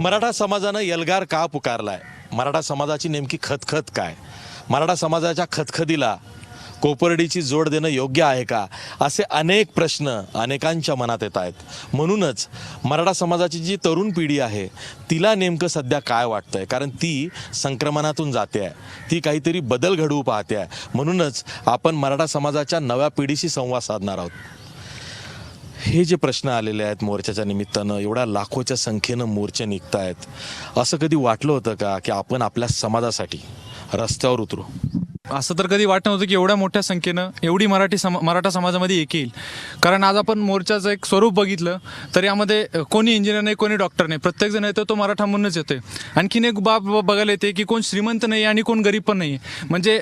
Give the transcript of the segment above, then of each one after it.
मराठा समाजानं एल्गार का पुकारलाय? मराठा समाजाची नेमकी खतखत काय? मराठा समाजाच्या खतखदीला कोपर्डीची जोड देणं योग्य आहे का? असे अनेक प्रश्न अनेकांच्या मनात येत आहेत. म्हणूनच मराठा समाजाची जी तरुण पिढी आहे तिला नेमकं सध्या काय वाटतं आहे कारण ती संक्रमणातून जाते आहे. ती काहीतरी बदल घडवू पाहते आहे. म्हणूनच आपण मराठा समाजाच्या नव्या पिढीशी संवाद साधणार आहोत. हे जे प्रश्न आलेले आहेत मोर्चाच्या निमित्तानं एवढ्या लाखोच्या संख्येनं मोर्चे निघत आहेत असं कधी वाटलं होतं का की आपण आपल्या समाजासाठी रस्त्यावर उतरू? असं तर कधी वाटत नव्हतं की एवढ्या मोठ्या संख्येनं एवढी मराठी सम मराठा समाजामध्ये एक येईल कारण आज आपण मोर्चाचं एक स्वरूप बघितलं तर यामध्ये कोणी इंजिनियर नाही कोणी डॉक्टर नाही. प्रत्येकजण येतो तो मराठा म्हणूनच येतोय. आणखीन एक बाब बघायला येते की कोण श्रीमंत नाही आणि कोण गरीब पण नाही म्हणजे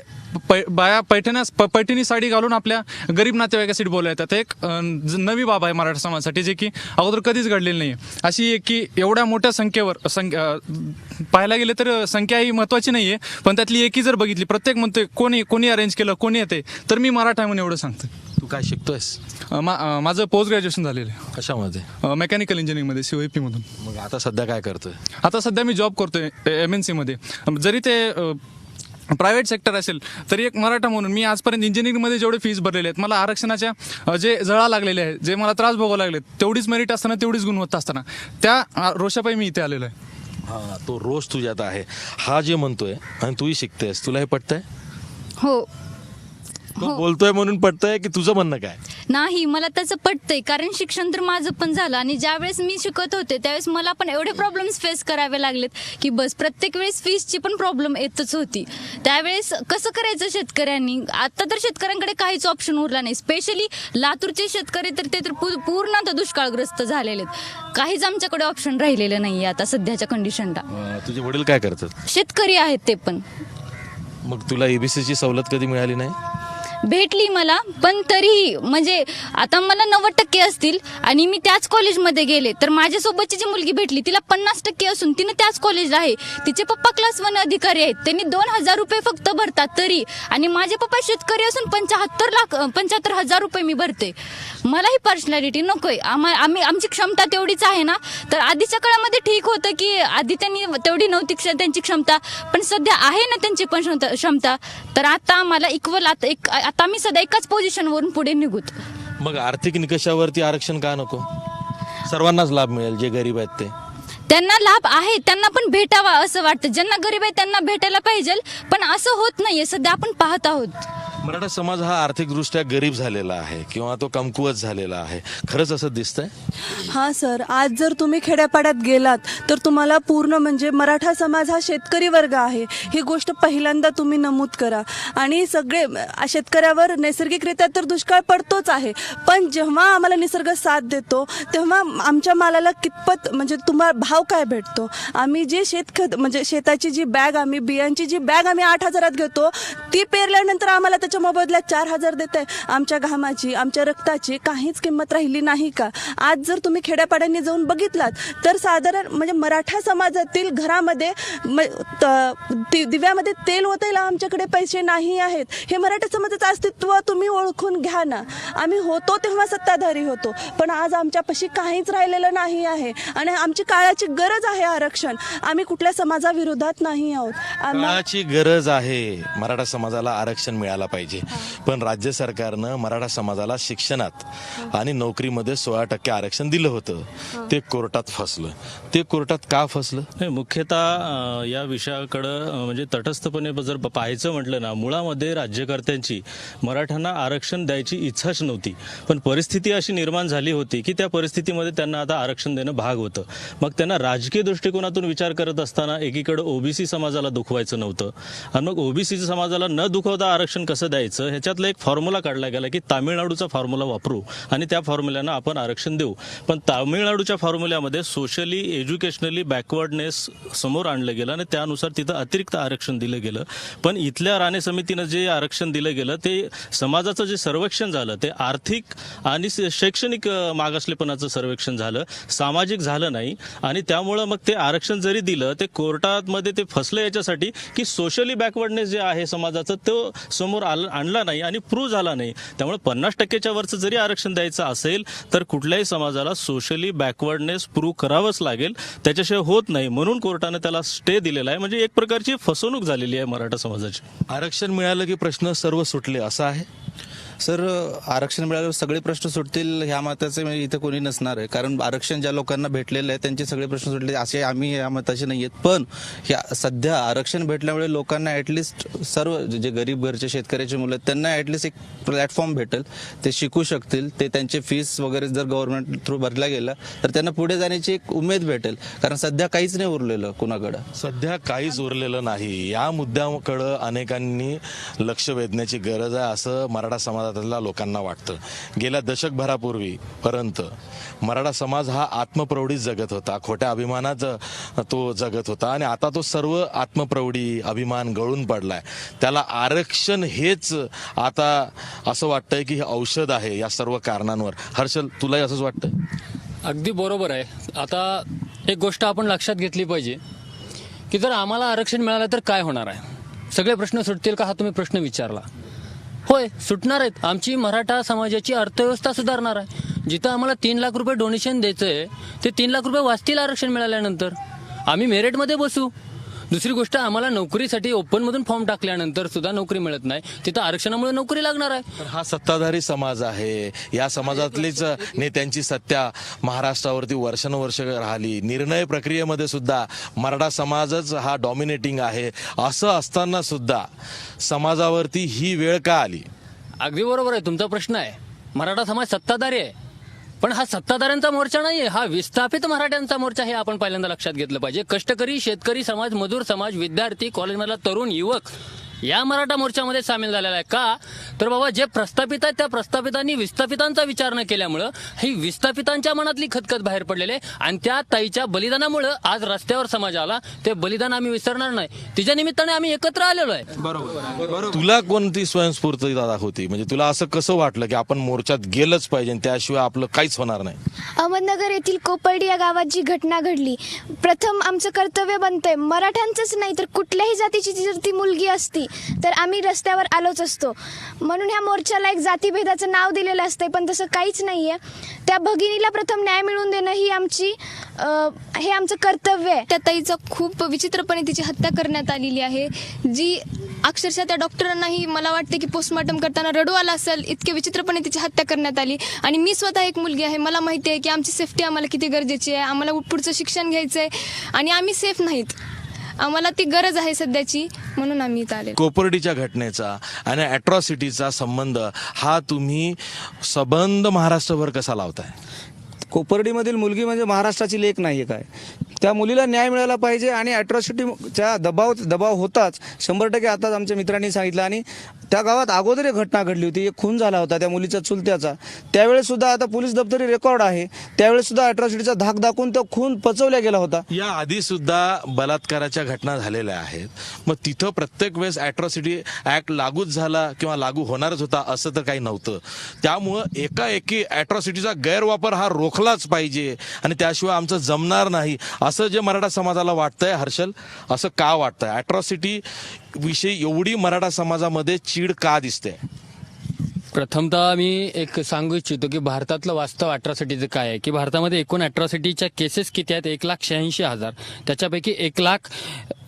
पै बाया पैठण्या प पैठणी साडी घालून आपल्या गरीब नातेवाईकासाठी बोलायला येतात. एक नवी बाब आहे मराठा समाजासाठी जे की अगोदर कधीच घडलेली नाही. अशी एक की एवढ्या मोठ्या संख्येवर संख्य पाहायला गेले तर संख्या ही महत्त्वाची नाही आहे पण त्यातली एकी जर बघितली प्रत्येक म्हणतोय कोणी कोणी अरेंज केलं कोणी येते तर मी मराठा आहे म्हणून एवढं सांगतो तू काय शिकतोयस? मा माझं पोस्ट ग्रॅज्युएशन झालेलं कशामध्ये? आहे मेकॅनिकल इंजिनिअरिंगमध्ये सी ओ मधून. मग आता सध्या काय करतोय? आता सध्या मी जॉब करतोय एम एन सीमध्ये जरी ते प्रायव्हेट सेक्टर असेल तरी एक मराठा म्हणून मी आजपर्यंत इंजिनिअरिंगमध्ये जेवढे फीस भरलेले आहेत मला आरक्षणाच्या जे जळा लागलेले आहेत जे मला त्रास भोगावे लागलेत तेवढीच मेरिट असताना तेवढीच गुणवत्ता असताना त्या अ, रोषापायी मी इथे आलेलो आहे. हा तो रोज तुझ्यात आहे. हा जे म्हणतोय आणि तूही शिकतेस तुला हे पटतंय? हो. तो बोलतोय म्हणून पटतंय की तुझं म्हणणं काय? नाही मला त्याचं पटतंय. कारण शिक्षण तर माझं पण झालं आणि ज्यावेळेस मी शिकत होते त्यावेळेस मला पण एवढे प्रॉब्लेम्स फेस करावे लागलेत की बस प्रत्येक वेळेस फीसची पण प्रॉब्लेम येतच होती. त्यावेळेस कसं करायचं शेतकऱ्यांनी? आता तर शेतकऱ्यांकडे काहीच ऑप्शन उरला नाही. स्पेशली लातूरचे शेतकरी तर ते तर पू- पूर्ण आता दुष्काळग्रस्त झालेले आहेत. काहीच आमच्याकडे ऑप्शन राहिलेलं नाही आता सध्याच्या कंडिशनला अं, तुझे वडील काय करतात? शेतकरी आहेत ते पण. मग तुला एबीसीची सवलत कधी मिळाली नाही? भेटली मला पण तरीही म्हणजे आता मला नव्वद टक्के असतील आणि मी त्याच कॉलेजमध्ये गेले तर माझ्यासोबतची जी मुलगी भेटली तिला पन्नास टक्के असून तिनं त्याच कॉलेजला आहे. तिचे पप्पा क्लास वन अधिकारी आहेत त्यांनी दोन हजार रुपये फक्त भरतात तरी. आणि माझे पप्पा शेतकरी असून पंच्याहत्तर लाख पंच्याहत्तर हजार रुपये मी भरते. मला ही पर्सनॅलिटी नकोय. आम्हा आम्ही आमची क्षमता तेवढीच आहे ना? तर आधीच्या काळामध्ये ठीक होतं की आधी त्यांनी तेवढी नव्हती क्ष- त्यांची क्षमता पण सध्या आहे ना त्यांची पण क्षमता- क्षमता. तर आता आम्हाला इक्वल आता एक आता आम्ही सध्या एकाच पोझिशनवरून पुढे निघूत. मग आर्थिक निकषावरती आरक्षण का नको? सर्वांनाच लाभ मिळेल जे गरीब आहेत ते. त्यांना लाभ आहे त्यांना पण भेटावा असं वाटतं. ज्यांना गरीब आहे त्यांना भेटायला पाहिजे पण असं होत नाहीये. सध्या आपण पाहत आहोत. मराठा समाज हा आर्थिकदृष्ट्या गरीब झालेला आहे किंवा तो कमकुवत झालेला आहे. खरंच असं दिसतंय? हां सर. आज जर तुम्ही खेड्यापाड्यात गेलात तर तुम्हाला पूर्ण म्हणजे मराठा समाज हा शेतकरी वर्ग आहे. ही गोष्ट पहिल्यांदा तुम्ही नमूद करा. आणि सगळे शेतकऱ्यावर नैसर्गिकरित्या तर दुष्काळ पडतोच आहे. पण जेव्हा आम्हाला निसर्ग साथ देतो तेव्हा आमच्या मालाला कितपत म्हणजे तुम्हाला भाव काय भेटतो? आम्ही जे शेतखत म्हणजे शेताची जी बॅग आम्ही बियांची जी बॅग आम्ही आठ हजारात घेतो ती पेरल्यानंतर आम्हाला त्याच्या मोबदल्यात चार हजार देत आहे आमच्या घामाची आमच्या रक्ताची काहीच किंमत राहिली नाही का? आज जर तुम्ही खेड्यापाड्यांनी जाऊन बघितलात तर साधारण म्हणजे मराठा समाजातील घरामध्ये त- दिव्यामध्ये तेल ओतायला आमच्याकडे पैसे नाही आहेत. हे मराठा समाजाचं अस्तित्व तुम्ही ओळखून घ्या ना. आम्ही होतो तेव्हा सत्ताधारी होतो पण आज आमच्यापाशी काहीच राहिलेलं नाही आहे. आणि आमची काळाची गरज आहे आरक्षण. आम्ही कुठल्या समाजाविरोधात नाही आहोत. काळाची गरज आहे. मराठा समाजाला आरक्षण मिळायला पाहिजे. पण राज्य सरकारनं मराठा समाजाला शिक्षणात आणि नोकरीमध्ये सोळा टक्के आरक्षण दिलं होतं. ते कोर्टात फसलं. ते कोर्टात का फसलं? नाही मुख्यतः या विषयाकडं म्हणजे तटस्थपणे जर पाहायचं म्हटलं ना मुळामध्ये राज्यकर्त्यांची मराठ्यांना आरक्षण द्यायची इच्छाच नव्हती. पण परिस्थिती अशी निर्माण झाली होती की त्या परिस्थितीमध्ये त्यांना आता आरक्षण देणं भाग होतं. मग त्यांना राजकीय दृष्टिकोनातून विचार करत असताना एकीकडं ओबीसी समाजाला दुखवायचं नव्हतं. आणि मग ओबीसी समाजाला न दुखवता आरक्षण कसं द्यायचं ह्याच्यातला एक फॉर्म्युला काढला गेला की तामिळनाडूचा फॉर्म्युला वापरू आणि त्या फॉर्म्युल्यानं आपण आरक्षण देऊ. पण तामिळनाडूच्या फॉर्म्युल्यामध्ये सोशली एज्युकेशनली बॅकवर्डनेस समोर आणलं गेलं आणि त्यानुसार तिथं अतिरिक्त आरक्षण दिलं गेलं. पण इथल्या राणे समितीनं जे आरक्षण दिलं गेलं ते समाजाचं जे सर्वेक्षण झालं ते आर्थिक आणि शैक्षणिक मागासलेपणाचं सर्वेक्षण झालं सामाजिक झालं नाही आणि त्यामुळं मग ते आरक्षण जरी दिलं ते कोर्टामध्ये ते फसलं याच्यासाठी की सोशली बॅकवर्डनेस जे आहे समाजाचं तो समोर आला आल आणला नाही आणि प्रूव्ह झाला नाही. त्यामुळे पन्नास टक्क्याच्या वरचं जरी आरक्षण द्यायचं असेल तर कुठल्याही समाजाला सोशली बॅकवर्डनेस प्रूव्ह करावंच लागेल. त्याच्याशिवाय होत नाही. म्हणून कोर्टाने त्याला स्टे दिलेला आहे. म्हणजे एक प्रकारची फसवणूक झालेली आहे मराठा समाजाची. आरक्षण मिळालं की प्रश्न सर्व सुटले असं आहे? सर आरक्षण मिळाल्यावर सगळे प्रश्न सुटतील ह्या मताचे म्हणजे इथं कोणी नसणार आहे. कारण आरक्षण ज्या लोकांना भेटलेलं आहे त्यांचे सगळे प्रश्न सुटले असे आम्ही या मताचे नाही आहेत. पण ह्या सध्या आरक्षण भेटल्यामुळे लोकांना ॲटलिस्ट सर्व जे गरीब घरचे शेतकऱ्याचे मुलं आहेत त्यांना ॲटलिस्ट एक प्लॅटफॉर्म भेटेल. ते शिकू शकतील. ते त्यांचे फीस वगैरे जर गव्हर्नमेंट थ्रू भरला गेला तर त्यांना पुढे जाण्याची एक उमेद भेटेल. कारण सध्या काहीच नाही उरलेलं कुणाकडं. सध्या काहीच उरलेलं नाही. या मुद्द्याकडं अनेकांनी लक्ष वेधण्याची गरज आहे असं मराठा समाजातल्या लोकांना वाटतं. गेल्या दशकभरापूर्वी पर्यंत मराठा समाज हा आत्मप्रौढीत जगत होता. खोट्या अभिमानात तो जगत होता आणि आता तो सर्व आत्मप्रौढी अभिमान गळून पडलाय. त्याला आरक्षण हेच आता असं वाटतंय की हे औषध आहे या सर्व कारणांवर. हर्षल तुलाही असंच वाटतं अगदी बरोबर आहे. आता एक गोष्ट आपण लक्षात घेतली पाहिजे की जर आम्हाला आरक्षण मिळालं तर काय होणार आहे? सगळे प्रश्न सुटतील का? हा तुम्ही प्रश्न विचारला. होय सुटणार आहेत. आमची मराठा समाजाची अर्थव्यवस्था सुधारणार आहे. जिथं आम्हाला तीन लाख रुपये डोनेशन द्यायचं आहे ते तीन लाख रुपये वाचतील आरक्षण मिळाल्यानंतर. आम्ही मेरिटमध्ये बसू. दुसरी गोष्ट आम्हाला नोकरीसाठी ओपनमधून फॉर्म टाकल्यानंतर सुद्धा नोकरी मिळत नाही. तिथं आरक्षणामुळे नोकरी लागणार आहे. हा सत्ताधारी समाज आहे. या समाजातलीच नेत्यांची सत्ता महाराष्ट्रावरती वर्षानुवर्ष राहिली. निर्णय प्रक्रियेमध्ये सुद्धा मराठा समाजच हा डॉमिनेटिंग आहे. असं असताना सुद्धा समाजावरती ही वेळ का आली? अगदी बरोबर आहे. तुमचा प्रश्न आहे. मराठा समाज सत्ताधारी आहे. पण हा सत्ताधाऱ्यांचा मोर्चा नाहीये हा विस्थापित मराठ्यांचा मोर्चा हे आपण पहिल्यांदा लक्षात घेतलं पाहिजे. कष्टकरी शेतकरी समाज मजूर समाज विद्यार्थी कॉलेजमधला तरुण युवक या मराठा मोर्चामध्ये सामील झालेला आहे. का? तर बाबा जे प्रस्थापित आहेत त्या प्रस्थापितांनी विस्थापितांचा विचार न केल्यामुळं ही विस्थापितांच्या मनातली खतखत बाहेर पडलेली आहे आणि त्या ताईच्या बलिदानामुळं आज रस्त्यावर समाज आला. ते बलिदान आम्ही विसरणार नाही. तिच्या निमित्ताने आम्ही एकत्र आलेलो आहे. तुला कोणती स्वयंस्फूर्ती दादा होती? म्हणजे तुला असं कसं वाटलं की आपण मोर्चात गेलंच पाहिजे आणि त्याशिवाय आपलं काहीच होणार नाही? अहमदनगर येथील कोपर्डी या गावात जी घटना घडली. प्रथम आमचं कर्तव्य बनतंय. मराठ्यांचंच नाही तर कुठल्याही जातीची जर ती मुलगी असती तर आम्ही रस्त्यावर आलोच असतो. म्हणून ह्या मोर्चाला एक जातीभेदाचं नाव दिलेलं असतं पण तसं काहीच नाही आहे त्या भगिनीला प्रथम न्याय मिळवून देणं ही आमची हे आमचं कर्तव्य आहे. त्या ताईचं खूप विचित्रपणे तिची हत्या करण्यात आलेली आहे. जी अक्षरशः त्या डॉक्टरांनाही मला वाटते की पोस्टमॉर्टम करताना रडू आला असेल इतके विचित्रपणे तिची हत्या करण्यात आली. आणि मी स्वतः एक मुलगी आहे. मला माहिती आहे की आमची सेफ्टी आम्हाला किती गरजेची आहे. आम्हाला पुढचं शिक्षण घ्यायचं आहे आणि आम्ही सेफ नाहीत. आम्हाला ती गरज आहे सध्याची म्हणून आम्ही इथं आले कोपर्डीच्या घटनेचा आणि अॅट्रॉसिटीचा संबंध हा तुम्ही सबंध महाराष्ट्रभर कसा लावताय? कोपर्डीमधील मुलगी म्हणजे महाराष्ट्राची लेख नाही आहे काय? त्या मुलीला न्याय मिळाला पाहिजे आणि अॅट्रॉसिटीच्या दबाव दबाव होताच शंभर टक्के आताच आमच्या मित्रांनी सांगितलं आणि त्या गावात अगोदर एक घटना घडली होती. एक खून झाला होता त्या मुलीच्या चुलत्याचा. त्यावेळेस सुद्धा आता पोलीस दप्तरी रेकॉर्ड आहे. त्यावेळेस सुद्धा अट्रॉसिटीचा धाक दाखवून तो खून पचवला गेला होता. या आधी सुद्धा बलात्काराच्या घटना झालेल्या आहेत. मग तिथं प्रत्येक वेळेस अॅट्रॉसिटी ऍक्ट लागूच झाला किंवा लागू होणारच होता असं तर काही नव्हतं. त्यामुळं एकाएकी अॅट्रॉसिटीचा गैरवापर हा रोखलाच पाहिजे आणि त्याशिवाय आमचं जमणार नाही असं जे मराठा समाजाला वाटतंय हर्षल असं का वाटतंय? अॅट्रॉसिटी विषयी एवढी मराठा समाजामध्ये चीड का दिसते? प्रथमतः मी एक सांगू इच्छितो की भारतातलं वास्तव अॅट्रॉसिटीचं काय आहे की भारतामध्ये एकूण अॅट्रॉसिटीच्या केसेस किती आहेत? एक लाख शहाऐंशी हजार. त्याच्यापैकी एक लाख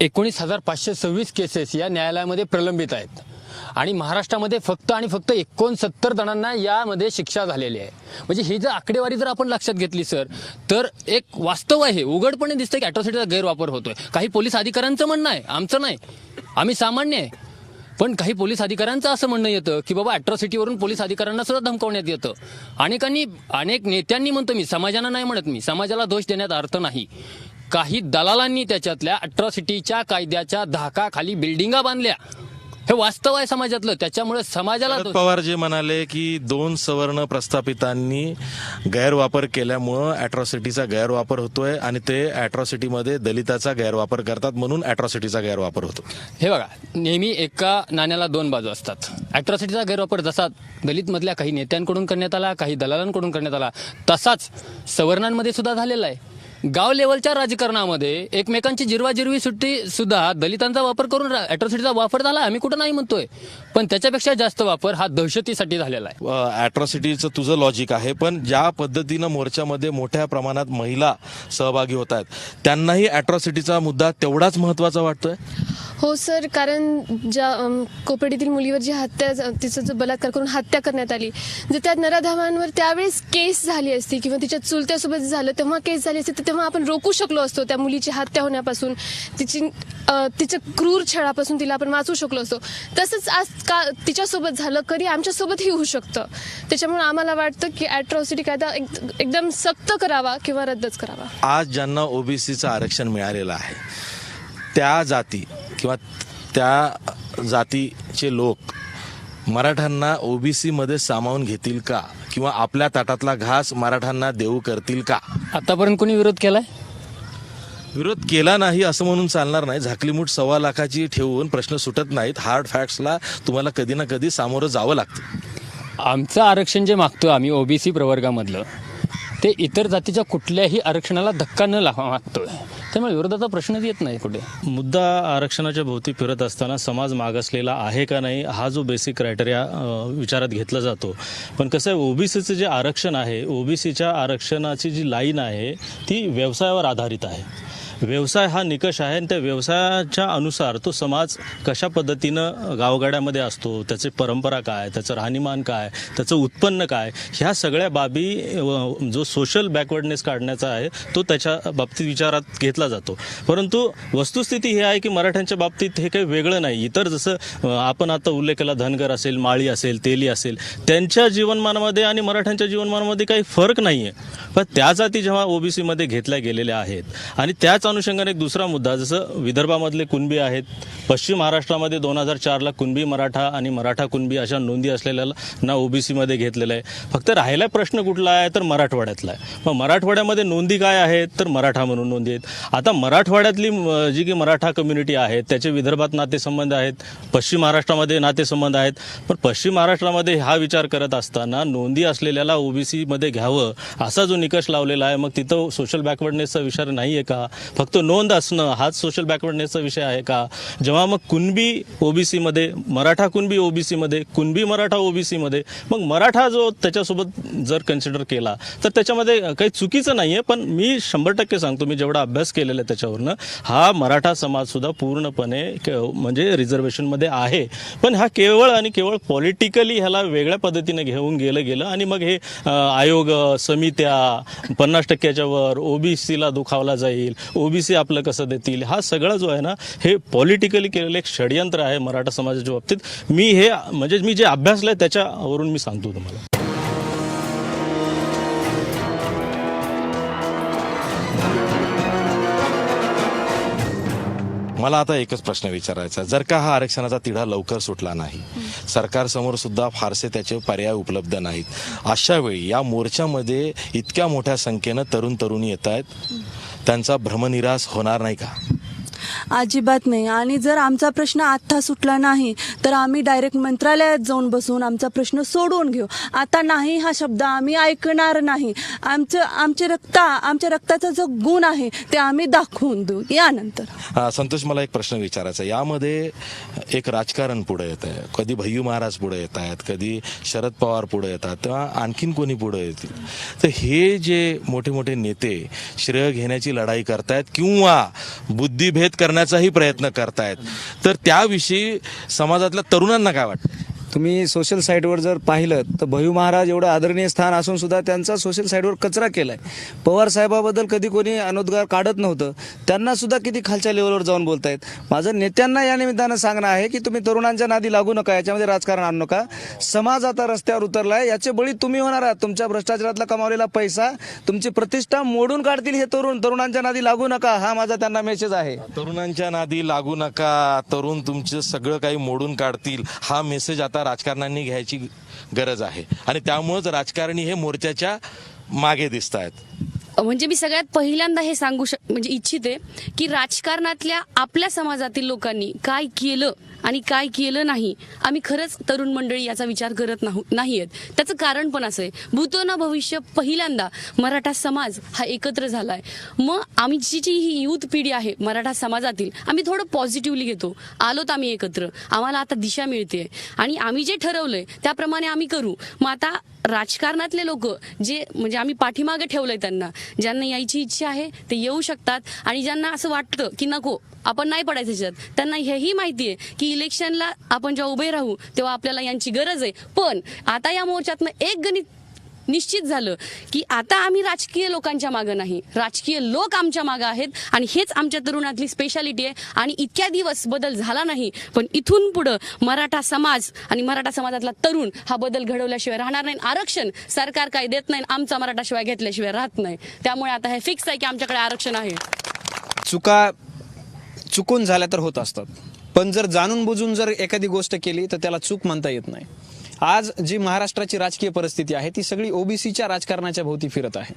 एकोणीस हजार पाचशे सव्वीस केसेस या न्यायालयामध्ये प्रलंबित आहेत. आणि महाराष्ट्रामध्ये फक्त आणि फक्त एकोणसत्तर जणांना यामध्ये शिक्षा झालेली आहे. म्हणजे ही जर आकडेवारी जर आपण लक्षात घेतली सर तर एक वास्तव आहे. उघडपणे दिसतं की अॅट्रॉसिटीचा गैरवापर होतोय. काही पोलीस अधिकाऱ्यांचं म्हणणं आहे आमचं नाही. आम्ही सामान्य आहे. पण काही पोलीस अधिकाऱ्यांचं असं म्हणणं येतं की बाबा अॅट्रॉसिटीवरून पोलीस अधिकाऱ्यांना सुद्धा धमकवण्यात येतं. अनेकांनी अनेक नेत्यांनी म्हणतो मी समाजाला नाही म्हणत मी समाजाला दोष देण्यात अर्थ नाही. काही दलालांनी त्याच्यातल्या अॅट्रॉसिटीच्या कायद्याच्या धाकाखाली बिल्डिंगा बांधल्या. हे वास्तव आहे समाजातलं त्याच्यामुळे समाजाला शरद पवार जे म्हणाले की दोन सवर्ण प्रस्थापितांनी गैरवापर केल्यामुळं अॅट्रॉसिटीचा गैरवापर होतोय आणि ते अॅट्रॉसिटीमध्ये दलिताचा गैरवापर करतात म्हणून अॅट्रॉसिटीचा गैरवापर होतो. हे बघा नेहमी एका नाण्याला दोन बाजू असतात. अॅट्रॉसिटीचा गैरवापर जसा दलितमधल्या काही नेत्यांकडून करण्यात आला काही दलालांकडून करण्यात आला तसाच सवर्णांमध्ये सुद्धा झालेला आहे. गाव लेवलच्या राजकारणामध्ये एकमेकांची जिरवाजिरवी सुट्टी सुद्धा दलितांचा वापर करून अॅट्रॉसिटीचा वापर झाला आम्ही कुठं नाही म्हणतोय. पण त्याच्यापेक्षा जास्त वापर हा दहशतीसाठी झालेला आहे. अॅट्रॉसिटीचं तुझं लॉजिक आहे पण ज्या पद्धतीनं मोर्चामध्ये मोठ्या प्रमाणात महिला सहभागी होत आहेत त्यांनाही अॅट्रॉसिटीचा मुद्दा तेवढाच महत्त्वाचा वाटतोय? हो सर कारण ज्या अम, कोपर्डीतील मुलीवर जी हत्या तिचं तिचा जो बलात्कार करून हत्या करण्यात आली जर त्या नराधामांवर त्यावेळेस केस झाली असती किंवा तिच्या चुलत्यासोबत झालं तेव्हा केस झाली असती तर तेव्हा आपण रोखू शकलो असतो त्या मुलीची हत्या होण्यापासून. तिची तिच्या क्रूर छळापासून तिला आपण वाचू शकलो असतो. तसंच आज का तिच्यासोबत झालं कधी आमच्यासोबतही होऊ शकतं. त्याच्यामुळे आम्हाला वाटतं की ॲट्रॉसिटी कायदा एक- एकदम सक्त करावा किंवा रद्दच करावा. आज ज्यांना ओबीसीचं आरक्षण मिळालेलं आहे त्या जाती किंवा त्या जातीचे लोक मराठ्यांना ओबीसीमध्ये सामावून घेतील का? किंवा आपल्या ताटातला घास मराठ्यांना देऊ करतील का? आतापर्यंत कोणी विरोध केलाय? विरोध केला नाही असं म्हणून चालणार नाही. झाकलीमूठ सव्वा लाखाची ठेवून प्रश्न सुटत नाहीत. हार्ड फॅक्ट्सला तुम्हाला कधी ना कधी सामोरं जावं लागतं. आमचं आरक्षण जे मागतो आम्ही ओबीसी प्रवर्गामधलं ते इतर जातीच्या कुठल्याही आरक्षणाला धक्का न लावा मागतोय. त्यामुळे विरोधाचा प्रश्नच येत नाही कुठे. मुद्दा आरक्षणाच्या भोवती फिरत असताना समाज मागासलेला आहे का नाही हा जो बेसिक क्रायटेरिया विचारात घेतला जातो. पण कसं आहे ओबीसीचं जे आरक्षण आहे ओबीसीच्या आरक्षणाची जी लाईन आहे ती व्यवसायावर आधारित आहे. व्यवसाय हा निकष आहे आणि त्या व्यवसायाच्या अनुसार तो समाज कशा पद्धतीनं गावगाड्यामध्ये असतो त्याचे परंपरा काय त्याचं राहणीमान काय त्याचं उत्पन्न काय ह्या सगळ्या बाबी जो सोशल बॅकवर्डनेस काढण्याचा आहे तो त्याच्या बाबतीत विचारात घेतला जातो. परंतु वस्तुस्थिती ही आहे की मराठ्यांच्या बाबतीत हे काही वेगळं नाही. इतर जसं आपण आता उल्लेख केला धनगर असेल माळी असेल तेली असेल त्यांच्या जीवनमानामध्ये आणि मराठ्यांच्या जीवनमानामध्ये काही फरक नाही आहे पण त्या जाती जेव्हा ओबीसीमध्ये घेतल्या गेलेल्या आहेत आणि त्याच अनुषंगाने एक दुसरा मुद्दा जसं विदर्भामधले कुणबी आहेत पश्चिम महाराष्ट्रामध्ये दोन हजार चारला कुणबी मराठा आणि मराठा कुणबी अशा नोंदी असलेल्या ना ओबीसीमध्ये घेतलेलं आहे फक्त राहिला प्रश्न कुठला आहे तर मराठवाड्यातला आहे. मग मराठवाड्यामध्ये नोंदी काय आहेत तर मराठा म्हणून नोंदी आहेत. आता मराठवाड्यातली जी की मराठा कम्युनिटी आहे त्याचे विदर्भात नातेसंबंध आहेत पश्चिम महाराष्ट्रामध्ये नातेसंबंध आहेत. पण पश्चिम महाराष्ट्रामध्ये हा विचार करत असताना नोंदी असलेल्याला ओबीसीमध्ये घ्यावं असा जो निकष लावलेला आहे मग तिथं सोशल बॅकवर्डनेसचा विचार नाही आहे का? फक्त नोंद असणं हाच सोशल बॅकवर्डनेसचा विषय आहे का? जेव्हा मग कुणबी ओबीसीमध्ये मराठा कुणबी ओबीसीमध्ये कुणबी मराठा ओबीसीमध्ये मग मराठा जो त्याच्यासोबत जर कन्सिडर केला तर त्याच्यामध्ये काही चुकीचं नाही आहे पण मी शंभर टक्के सांगतो मी जेवढा अभ्यास केलेला आहे त्याच्यावरनं हा मराठा समाजसुद्धा पूर्णपणे म्हणजे रिझर्वेशनमध्ये आहे. पण हा केवळ आणि केवळ पॉलिटिकली ह्याला वेगळ्या पद्धतीने घेऊन गेलं गेलं आणि मग हे आयोग समित्या पन्नास टक्क्याच्या वर ओबीसीला दुखावला जाईल ओ ओबीसी आपलं कसं देतील? हा सगळा जो आहे ना हे पॉलिटिकली केलेलं एक षडयंत्र आहे मराठा समाजाच्या बाबतीत. मी हे म्हणजे मी जे अभ्यासलं आहे त्याच्यावरून मी सांगतो तुम्हाला. मला आता एकच प्रश्न विचारायचा जर का हा आरक्षणाचा तिढा लवकर सुटला नाही सरकारसमोर सुद्धा फारसे त्याचे पर्याय उपलब्ध नाहीत. अशा वेळी या मोर्चामध्ये इतक्या मोठ्या संख्येनं तरुण तरुणी येत आहेत. त्यांचा भ्रमनिरास होणार नाही का? अजिबात नाही. आणि जर आमचा प्रश्न आत्ता सुटला नाही तर आम्ही डायरेक्ट मंत्रालयात जाऊन बसून आमचा प्रश्न सोडवून घेऊ. आता नाही हा शब्द आम्ही ऐकणार नाही. आमचं आमचे रक्त आमच्या रक्ताचा जो गुण आहे ते आम्ही दाखवून देऊ. यानंतर. संतोष मला एक प्रश्न विचारायचा यामध्ये एक राजकारण पुढे येत आहे. कधी भय्यू महाराज पुढे येत आहेत कधी शरद पवार पुढे येतात तेव्हा आणखीन कोणी पुढे येतील? तर हे जे मोठे मोठे नेते श्रेय घेण्याची लढाई करतायत किंवा बुद्धिभेद करण्याचाही प्रयत्न करतायत. तर त्याविषयी समाजातल्या तरुणांना काय वाटतं? तुम्ही सोशल साईटवर जर पाहिलं तर भयू महाराज एवढं आदरणीय स्थान असून सुद्धा त्यांचा सोशल साईटवर कचरा केला आहे पवार साहेबाबद्दल कधी कोणी अनुद्गार काढत नव्हतं. त्यांना सुद्धा किती खालच्या लेवलवर जाऊन बोलतायत. माझं नेत्यांना या निमित्तानं सांगणं आहे की तुम्ही तरुणांच्या नादी लागू नका याच्यामध्ये राजकारण आणू नका. समाज आता रस्त्यावर उतरलाय याचे बळी तुम्ही होणार आहात. तुमच्या भ्रष्टाचारातला कमावलेला पैसा तुमची प्रतिष्ठा मोडून काढतील हे तरुण. तरुणांच्या नादी लागू नका हा माझा त्यांना मेसेज आहे. तरुणांच्या नादी लागू नका तरुण तुमचं सगळं काही मोडून काढतील हा मेसेज आता राजकारण्यांनी घ्यायची गरज आहे. आणि त्यामुळेच राजकारणी हे मोर्चाच्या मागे दिसत आहेत. म्हणजे मी सगळ्यात पहिल्यांदा हे सांगू शक म्हणजे इच्छिते की राजकारणातल्या आपल्या समाजातील लोकांनी काय केलं आणि काय केलं नाही. आम्ही खरंच तरुण मंडळी याचा विचार करत नाही आहेत त्याचं कारण पण असं आहे. भूतो ना भविष्य पहिल्यांदा मराठा समाज हा एकत्र झाला आहे मग आमची जी ही युथ पिढी आहे मराठा समाजातील आम्ही थोडं पॉझिटिव्हली घेतो. आलोत आम्ही एकत्र. आम्हाला आता दिशा मिळते आणि आम्ही जे ठरवलंय त्याप्रमाणे आम्ही करू. मग आता राजकारणातले लोक जे म्हणजे आम्ही पाठीमागे ठेवलंय त्यांना ज्यांना यायची इच्छा आहे ते येऊ शकतात. आणि ज्यांना असं वाटतं की नको आपण नाही पडायचं त्याच्यात त्यांना हेही माहिती आहे की इलेक्शनला आपण जेव्हा उभे राहू तेव्हा आपल्याला यांची गरज आहे. पण आता या मोर्चातनं एक गणित निश्चित झालं की आता आम्ही राजकीय लोकांच्या मागं नाही. राजकीय लोक आमच्या मागं आहेत आणि हेच आमच्या तरुणातली स्पेशालिटी आहे आणि इतक्या दिवस बदल झाला नाही. पण इथून पुढं मराठा समाज आणि मराठा समाजातला तरुण हा बदल घडवल्याशिवाय राहणार नाही. आरक्षण सरकार काय देत नाही आमचा मराठा शिवाय घेतल्याशिवाय राहत नाही. त्यामुळे आता हे फिक्स आहे की आमच्याकडे आरक्षण आहे. चुका चुकून झाल्या तर होत असतात. पण जर जाणून बुजून जर एखादी गोष्ट केली तर त्याला चूक म्हणता येत नाही. आज जी महाराष्ट्राची राजकीय परिस्थिती आहे ती सगळी ओबीसीच्या राजकारणाच्या भोवती फिरत आहे.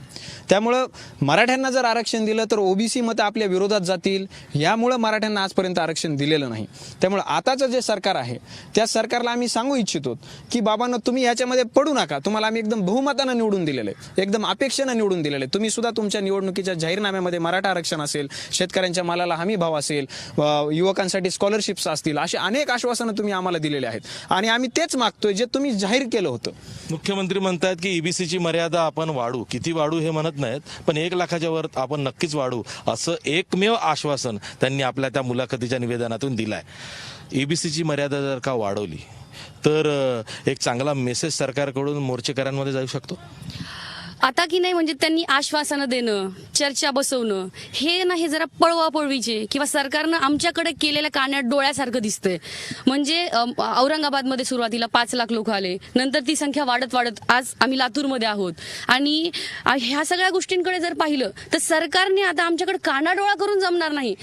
त्यामुळं मराठ्यांना जर आरक्षण दिलं तर ओबीसी मतं आपल्या विरोधात जातील. यामुळं मराठ्यांना आजपर्यंत आरक्षण दिलेलं नाही. त्यामुळं आताचं जे सरकार आहे त्या सरकारला आम्ही सांगू इच्छितो की बाबांना तुम्ही याच्यामध्ये पडू नका. तुम्हाला आम्ही एकदम बहुमतानं निवडून दिलेलं आहे. एकदम अपेक्षेनं निवडून दिलेलं आहे. तुम्ही सुद्धा तुमच्या निवडणुकीच्या जाहीरनाम्यामध्ये मराठा आरक्षण असेल शेतकऱ्यांच्या मालाला हमी भाव असेल युवकांसाठी स्कॉलरशिप्स असतील असे अनेक आश्वासनं तुम्ही आम्हाला दिलेले आहेत. आणि आम्ही तेच मागतोय जे तुम्ही जाहीर केलं होतं. मुख्यमंत्री म्हणतात की ईबीसीची मर्यादा आपण वाढू. किती वाढू हे म्हणत नाहीत पण एक लाखाच्या वर आपण नक्कीच वाढू असं एकमेव आश्वासन त्यांनी आपल्या त्या मुलाखतीच्या निवेदनातून दिलंय. ईबीसीची मर्यादा जर का वाढवली तर एक चांगला मेसेज सरकारकडून मोर्चेकऱ्यांमध्ये जाऊ शकतो? आता की नाही म्हणजे त्यांनी आश्वासनं देणं चर्चा बसवणं हे ना हे जरा पळवापळवीचे किंवा सरकारनं आमच्याकडे केलेल्या कान्यात डोळ्यासारखं दिसतंय. म्हणजे औरंगाबादमध्ये सुरुवातीला पाच लाख लोक आले नंतर ती संख्या वाढत वाढत आज आम्ही लातूरमध्ये आहोत. आणि ह्या सगळ्या गोष्टींकडे जर पाहिलं तर सरकारने आता आमच्याकडे कानाडोळा करून जमणार नाही.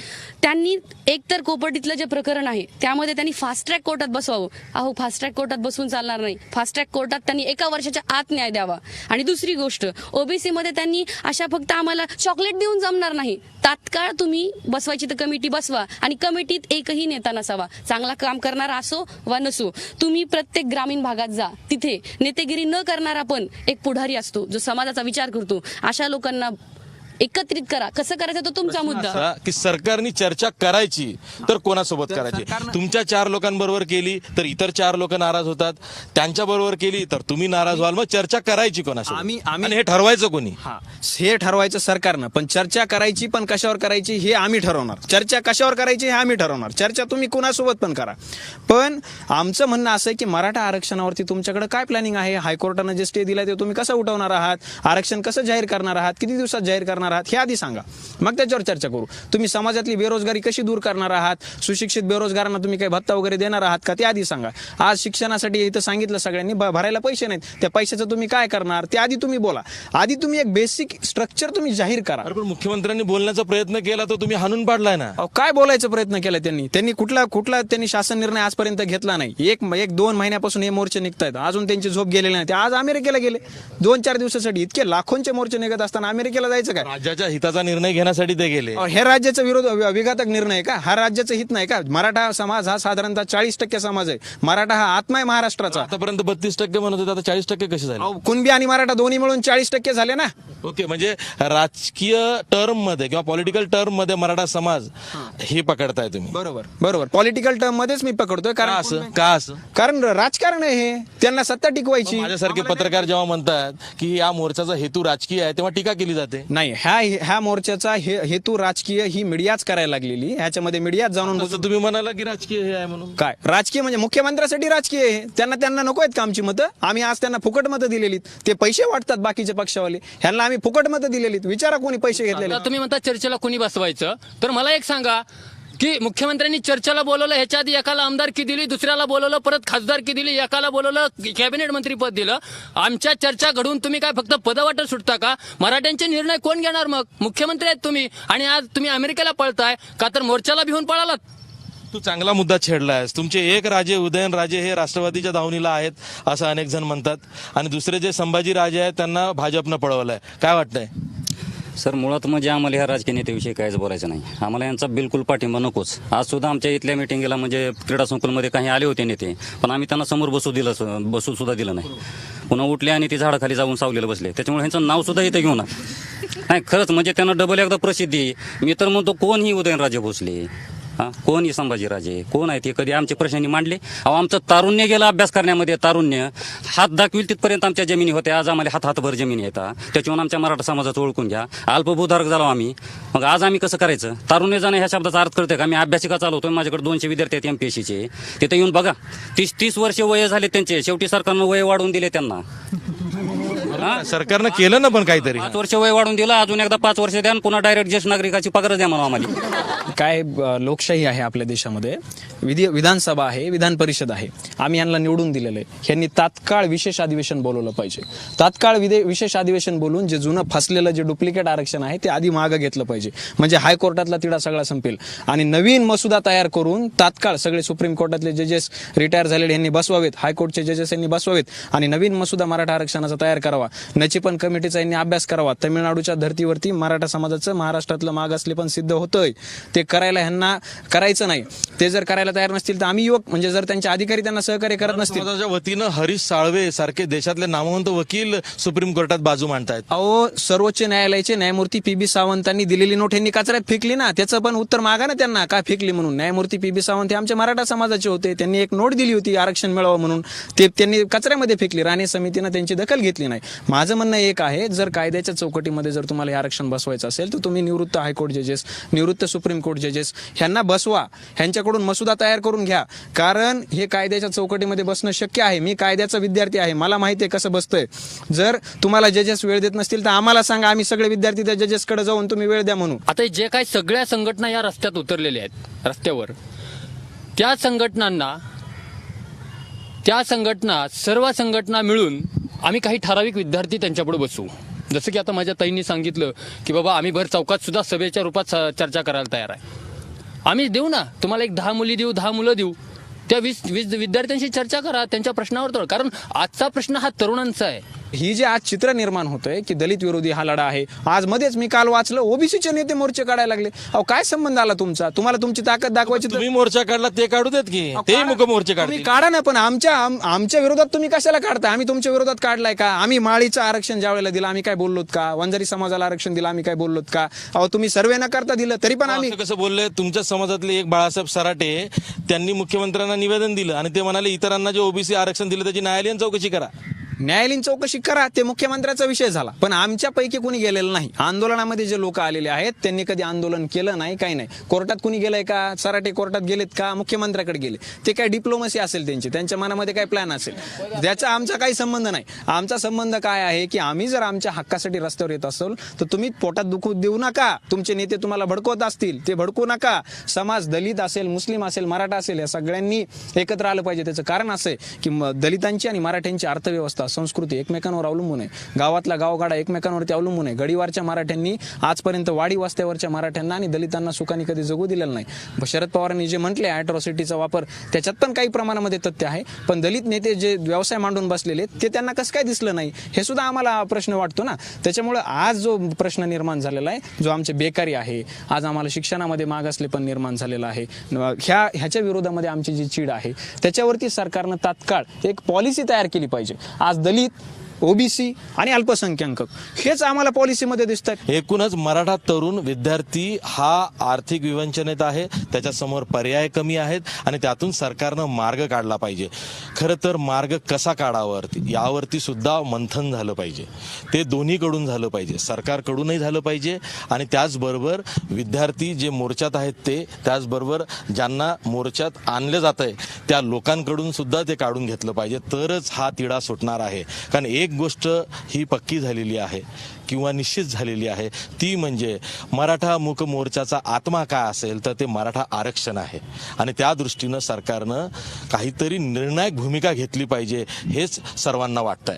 त्यांनी एकतर कोपर्डीतलं जे प्रकरण आहे त्यामध्ये त्यांनी फास्ट ट्रॅक कोर्टात बसवावं. अहो फास्ट ट्रॅक कोर्टात बसून चालणार नाही. फास्ट ट्रॅक कोर्टात त्यांनी एका वर्षाच्या आत न्याय द्यावा. आणि दुसरी गोष्ट ओबीसी मध्ये त्यांनी अशा फक्त आम्हाला चॉकलेट देऊन जमणार नाही. तात्काळ तुम्ही बसवायची तर कमिटी बसवा आणि कमिटीत एकही नेता नसावा. चांगला काम करणारा असो वा नसो तुम्ही प्रत्येक ग्रामीण भागात जा. तिथे नेतेगिरी न करणारा पण एक पुढारी असतो जो समाजाचा विचार करतो. अशा लोकांना एकत्रित करा. कसं करायचं तो तुमचा मुद्दा. असा की सरकारने चर्चा करायची तर कोणासोबत करायची? तुमच्या चार लोकांबरोबर केली तर इतर चार लोक नाराज होतात. त्यांच्या बरोबर केली तर तुम्ही नाराज व्हाल. मग चर्चा करायची कोणासोबत? आम्ही- आम्ही- आणि हे ठरवायचं कोणी? हा. हे ठरवायचं सरकारनं. पण चर्चा करायची पण कशावर करायची हे आम्ही ठरवणार. चर्चा कशावर करायची हे आम्ही ठरवणार. चर्चा तुम्ही कुणासोबत पण करा. पण आमचं म्हणणं असं आहे की मराठा आरक्षणावरती तुमच्याकडे काय प्लॅनिंग आहे? हायकोर्टानं जे स्टे दिला ते तुम्ही कसं उठवणार आहात? आरक्षण कसं जाहीर करणार आहात? किती दिवसात जाहीर करणार आहात हे आधी सांगा. मग त्याच्यावर चर्चा करू. तुम्ही समाजातली बेरोजगारी कशी दूर करणार आहात? सुशिक्षित बेरोजगारांना तुम्ही काही भत्ता वगैरे देणार आहात का? ते आधी सांगा. आज शिक्षणासाठी इथं सांगितलं सगळ्यांनी भरायला पैसे नाहीत. त्या पैशाचं तुम्ही काय करणार? ते आधी तुम्ही बोला. आधी तुम्ही एक बेसिक स्ट्रक्चर तुम्ही जाहीर करा. पण मुख्यमंत्र्यांनी बोलण्याचा प्रयत्न केला तर तुम्ही हाणून पाडलाय ना. काय बोलायचा प्रयत्न केला त्यांनी? त्यांनी कुठला कुठला त्यांनी शासन निर्णय आजपर्यंत घेतला नाही. एक एक दोन महिन्यापासून हे मोर्चे निघतायत. अजून त्यांची झोप गेलेली नाही. ते आज अमेरिकेला गेले. दोन चार दिवसासाठी इतके लाखोंचे मोर्चे निघत असताना अमेरिकेला जायचं काय? राज्याच्या हिताचा निर्णय घेण्यासाठी ते गेले. हे राज्याचा विरोध विघातक निर्णय आहे का? हा राज्याचं हित नाही का? मराठा समाज हा साधारणतः चाळीस टक्के समाज आहे. मराठा हा आत्मा आहे महाराष्ट्राचा. आतापर्यंत बत्तीस टक्के म्हणत होते आता चाळीस टक्के कसे झाले? कुणबी आणि मराठा दोन्ही मिळून चाळीस टक्के झाले ना. ओके म्हणजे राजकीय टर्ममध्ये किंवा पॉलिटिकल टर्ममध्ये मराठा समाज हे. पकडताय तुम्ही. बरोबर बरोबर. पॉलिटिकल टर्म मध्येच मी पकडतोय का कारण असं? का असं? कारण राजकारण आहे हे. त्यांना सत्ता टिकवायची. माझ्यासारखे पत्रकार जेव्हा म्हणतात की या मोर्चाचा हेतू राजकीय आहे तेव्हा टीका केली जाते. नाही ह्या ह्या मोर्चाचा हे हेतू राजकीय ही मीडियाच करायला लागलेली. ह्याच्यामध्ये मीडियाच जाणून तुम्ही म्हणाला की राजकीय हे आहे म्हणून. काय? राजकीय म्हणजे मुख्यमंत्र्यासाठी राजकीय आहे. त्यांना त्यांना नको आहेत का आमची मतं? आम्ही आज त्यांना फुकट मतं दिलेली ते पैसे वाटतात बाकीचे पक्षावाले. ह्यांना आम्ही फुकट मतं दिलेली विचारा कोणी पैसे घेतलेले. आता तुम्ही म्हणता चर्चेला कोणी बसवायचं? तर मला एक सांगा की मुख्यमंत्र्यांनी चर्चेला बोलवलं ह्याच्या आधी एकाला आमदारकी दिली दुसऱ्याला बोलवलं परत खासदारकी दिली एकाला बोलवलं कॅबिनेट मंत्रीपद दिलं. आमच्या चर्चा घडून तुम्ही काय फक्त पदवाटं सुटता का? मराठ्यांचे निर्णय कोण घेणार मग? मुख्यमंत्री आहेत तुम्ही. आणि आज तुम्ही अमेरिकेला पळताय का तर मोर्चाला भिवून पळालात? तू चांगला मुद्दा छेडलायस. तुमचे एक राजे उदयन राजे हे राष्ट्रवादीच्या धावणीला आहेत असं अनेक जण म्हणतात. आणि दुसरे जे संभाजी राजे आहेत त्यांना भाजपनं पळवलंय. काय वाटतंय? सर मुळात म्हणजे आम्हाला ह्या राजकीय नेत्याविषयी काहीच बोलायचं नाही. आम्हाला यांचा बिलकुल पाठिंबा नकोच. आज सुद्धा आमच्या इथल्या मिटिंगला म्हणजे क्रीडा संकुलमध्ये काही आले होते नेते पण आम्ही त्यांना समोर बसू दिलं बसू सुद्धा दिलं नाही. पुन्हा उठले आणि ते झाडाखाली जाऊन सावलेलं बसले. त्याच्यामुळे ह्यांचं नाव सुद्धा इथे घेऊ ना नाही खरंच म्हणजे त्यांना डबल एकदा प्रसिद्धी. मी तर म्हणतो कोण ही उदयनराजे भोसले हा? कोण ही संभाजीराजे कोण आहे ते? कधी आमच्या प्रश्नांनी मांडले. अहो आमचं तारुण्य गेलं अभ्यास करण्यामध्ये तारुण्य. हात दाखविल तिथपर्यंत आमच्या जमिनी होत्या. आज आम्हाला हात हातभर जमिनी येतात त्याच्यावरून आमच्या मराठा समाजाचं ओळखून घ्या. अल्पभूधारक झालो आम्ही. मग आज आम्ही कसं करायचं? तारुण्य जाणं ह्या शब्दाचा अर्थ करतोय का? मी अभ्यासिका चालवतोय. माझ्याकडे दोनशे विद्यार्थी आहेत एमपीएससीचे तिथे येऊन बघा. तीस तीस वर्ष वय झाले त्यांचे. शेवटी सरकारनं वय वाढवून दिले त्यांना. हा? सरकारनं केलं ना पण काहीतरी. पाच वर्ष वय वाढून दिलं अजून एकदा पाच वर्ष द्या आणि पुन्हा डायरेक्ट ज्येष्ठ नागरिकाची पगार द्या म्हणा आम्हाला. काय अ, लोकशाही आहे आपल्या देशामध्ये. विधी विधानसभा आहे विधान परिषद आहे. आम्ही यांना निवडून दिलेलं आहे. यांनी तात्काळ विशेष अधिवेशन बोलवलं पाहिजे. तात्काळ विधे विशेष अधिवेशन बोलून जे जुनं फसलेलं जे डुप्लिकेट आरक्षण आहे ते आधी मागं घेतलं पाहिजे. म्हणजे हायकोर्टातला तिढा सगळा संपेल. आणि नवीन मसुदा तयार करून तात्काळ सगळे सुप्रीम कोर्टातले जजेस रिटायर झालेले यांनी बसवावेत. हायकोर्टचे जजेस यांनी बसवावेत. आणि नवीन मसुदा मराठा आरक्षणाचा तयार करावा. नचिपन कमिटीचा यांनी अभ्यास करावा. तमिळनाडूच्या धर्तीवरती मराठा समाजाचं महाराष्ट्रातलं मागासले पण सिद्ध होतंय. ते करायला ह्यांना करायचं नाही. ते जर करायला तयार नसतील तर आम्ही युवक म्हणजे जर त्यांचे अधिकारी त्यांना सहकार्य करत नसतील समाजाच्या वतीनं हरीश साळवे सारखे देशातले नामवंत वकील सुप्रीम कोर्टात बाजू मांडतायत. अहो सर्वोच्च न्यायालयाचे न्यायमूर्ती पी बी सावंतांनी दिलेली नोट यांनी कचऱ्यात फेकली ना. त्याचं पण उत्तर मागा ना त्यांना. का फेकली म्हणून? न्यायमूर्ती पी बी सावंत हे आमच्या मराठा समाजाचे होते. त्यांनी एक नोट दिली होती आरक्षण मिळावं म्हणून. ते त्यांनी कचऱ्यामध्ये फेकली. राणे समितीनं त्यांची दखल घेतली नाही. माझं म्हणणं एक आहे जर कायद्याच्या चौकटीमध्ये जर तुम्हाला हे आरक्षण बसवायचं असेल तर तुम्ही निवृत्त हायकोर्ट जजेस निवृत्त सुप्रीम कोर्ट जजेस ह्यांना बसवा. ह्यांच्याकडून मसुदा तयार करून घ्या. कारण हे कायद्याच्या चौकटीमध्ये बसणं शक्य आहे. मी कायद्याचा विद्यार्थी आहे. मला माहिती आहे कसं बसतंय. जर तुम्हाला जजेस वेळ देत नसतील तर आम्हाला सांगा आम्ही सगळे विद्यार्थी त्या जजेसकडे जाऊन तुम्ही वेळ द्या म्हणून. आता जे काही सगळ्या संघटना या रस्त्यात उतरलेल्या आहेत रस्त्यावर त्या संघटनांना त्या संघटना सर्व संघटना मिळून आम्ही काही ठराविक विद्यार्थी त्यांच्यापुढे बसू. जसं की आता माझ्या ताईंनी सांगितलं की बाबा आम्ही भर चौकात सुद्धा सभेच्या रूपात स- चर्चा करायला तयार आहे. आम्ही देऊ ना. तुम्हाला एक दहा मुली देऊ दहा मुलं देऊ. त्या वीस वीस विद्यार्थ्यांशी चर्चा करा त्यांच्या प्रश्नावर तोड. कारण आजचा प्रश्न हा तरुणांचा आहे. ही जे आज चित्र निर्माण होतंय की दलित विरोधी हा लढा आहे. आज मध्येच मी काल वाचलं ओबीसीचे नेते मोर्चे काढायला लागले. अहो काय संबंध आला तुमचा? तुम्हाला तुमची ताकद दाखवायची तर- तुम्ही मोर्चा काढला ते काढू देत की? अहो, ते काढा. मुक मोर्चे तुम्ही काढा ना पण आमच्या आम- आमच्या विरोधात तुम्ही कशाला काढता आम्ही तुमच्या विरोधात काढलाय का? आम्ही माळीचं आरक्षण ज्या वेळेला दिलं आम्ही काय बोललोत का? वंजारी समाजाला आरक्षण दिलं आम्ही काय बोललोत का? अहो तुम्ही सर्वे न करता दिलं तरी पण आम्ही असं कसं बोलले? तुमच्या समाजातले एक बाळासाहेब सराटे त्यांनी मुख्यमंत्र्यांना निवेदन दिलं आणि ते म्हणाले इतरांना जे ओबीसी आरक्षण दिलं त्याची न्यायालयीन चौकशी करा. न्यायालयीन चौकशी करा ते मुख्यमंत्र्याचा विषय झाला. पण आमच्यापैकी कोणी गेलेलं नाही. आंदोलनामध्ये जे लोक आलेले आहेत त्यांनी कधी आंदोलन केलं नाही काही नाही. कोर्टात कुणी गेलंय का? सराटे कोर्टात गेलेत का? मुख्यमंत्र्याकडे गेले. ते काय डिप्लोमसी असेल त्यांची? त्यांच्या मनामध्ये काय प्लॅन असेल? ज्याचा आमचा काही संबंध नाही. आमचा संबंध काय आहे की आम्ही जर आमच्या हक्कासाठी रस्त्यावर येत असेल तर तुम्ही पोटात दुखू देऊ नका. तुमचे नेते तुम्हाला भडकवत असतील ते भडकू नका. समाज दलित असेल मुस्लिम असेल मराठा असेल या सगळ्यांनी एकत्र आलं पाहिजे. त्याचं कारण असं आहे की दलितांची आणि मराठ्यांची अर्थव्यवस्था संस्कृती एकमेकांवर अवलंबून आहे. गावातला गावगाडा एकमेकांवरती अवलंबून आहे. गडीवारच्या मराठ्यांनी आजपर्यंत वाडी वस्त्यावरच्या मराठ्यांना आणि दलितांना सुखाने कधी जगू दिलेलं नाही. शरद पवारांनी जे म्हटले अॅट्रॉसिटीचा वापर त्याच्यात पण काही प्रमाणामध्ये तथ्य आहे. पण दलित नेते जे व्यवसाय मांडून बसलेले ते त्यांना कसं काय दिसलं नाही? हे सुद्धा आम्हाला प्रश्न वाटतो ना. त्याच्यामुळे आज जो प्रश्न निर्माण झालेला आहे जो आमचे बेकारी आहे आज आम्हाला शिक्षणामध्ये मागासले पण निर्माण झालेला आहे. ह्या ह्याच्या विरोधामध्ये आमची जी चीड आहे त्याच्यावरती सरकारनं तात्काळ एक पॉलिसी तयार केली पाहिजे. आज दलित ओबीसी आणि अल्पसंख्याक. हेच आम्हाला पॉलिसीमध्ये दिसतात एकूणच मराठा तरुण विद्यार्थी हा आर्थिक विवंचनेत आहे. त्याच्यासमोर पर्याय कमी आहेत आणि त्यातून सरकारनं मार्ग काढला पाहिजे. खरं तर मार्ग कसा काढावरती? यावरती सुद्धा मंथन झालं पाहिजे. ते दोन्हीकडून झालं पाहिजे. सरकारकडूनही झालं पाहिजे आणि त्याचबरोबर विद्यार्थी जे मोर्चात आहेत ते त्याचबरोबर ज्यांना मोर्चात आणलं जात आहे त्या लोकांकडून सुद्धा ते काढून घेतलं पाहिजे. तरच हा तिढा सुटणार आहे. कारण एक एक गोष्ट ही पक्की झालेली आहे किंवा निश्चित झालेली आहे. ती म्हणजे मराठा मूक मोर्चाचा आत्मा काय असेल तर ते मराठा आरक्षण आहे. आणि त्या दृष्टीनं सरकारनं काहीतरी निर्णायक भूमिका घेतली पाहिजे हेच सर्वांना वाटतंय.